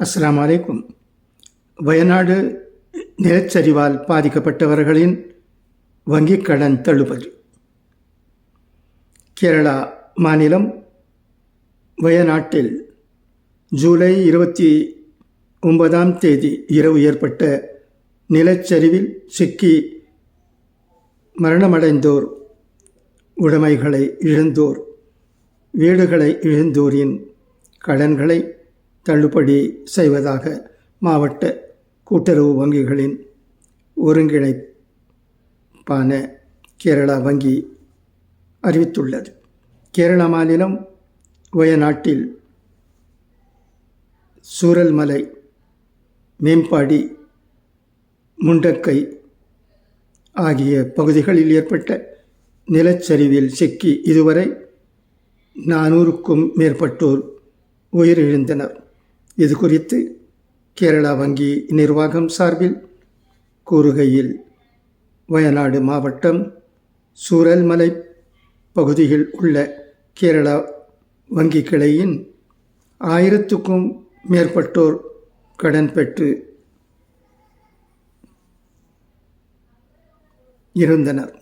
அஸ்லாம் வலைக்கும் வயநாடு நிலச்சரிவால் பாதிக்கப்பட்டவர்களின் வங்கிக் கடன் தள்ளுபடி. கேரளா மாநிலம் வயநாட்டில் ஜூலை இருபத்தி ஒன்பதாம் தேதி இரவு ஏற்பட்ட நிலச்சரிவில் சிக்கி மரணமடைந்தோர் உடைமைகளை இழந்தோர் வீடுகளை இழந்தோரின் கடன்களை தள்ளுபடி செய்வதாக மாவட்ட கூட்டுறவு வங்கிகளின் ஒருங்கிணைப்பான கேரளா வங்கி அறிவித்துள்ளது. கேரளா மாநிலம் வயநாட்டில் சூரல்மலை மேம்பாடி முண்டக்கை ஆகிய பகுதிகளில் ஏற்பட்ட நிலச்சரிவில் சிக்கி இதுவரை நானூறுக்கும் மேற்பட்டோர் உயிரிழந்தனர். இது குறித்து கேரளா வங்கி நிர்வாகம் சார்பில் கூறுகையில் வயநாடு மாவட்டம் சூரல்மலை பகுதியில் உள்ள கேரளா வங்கி கிளையின் ஆயிரத்துக்கும் மேற்பட்டோர் கடன் பெற்று இருந்தனர்.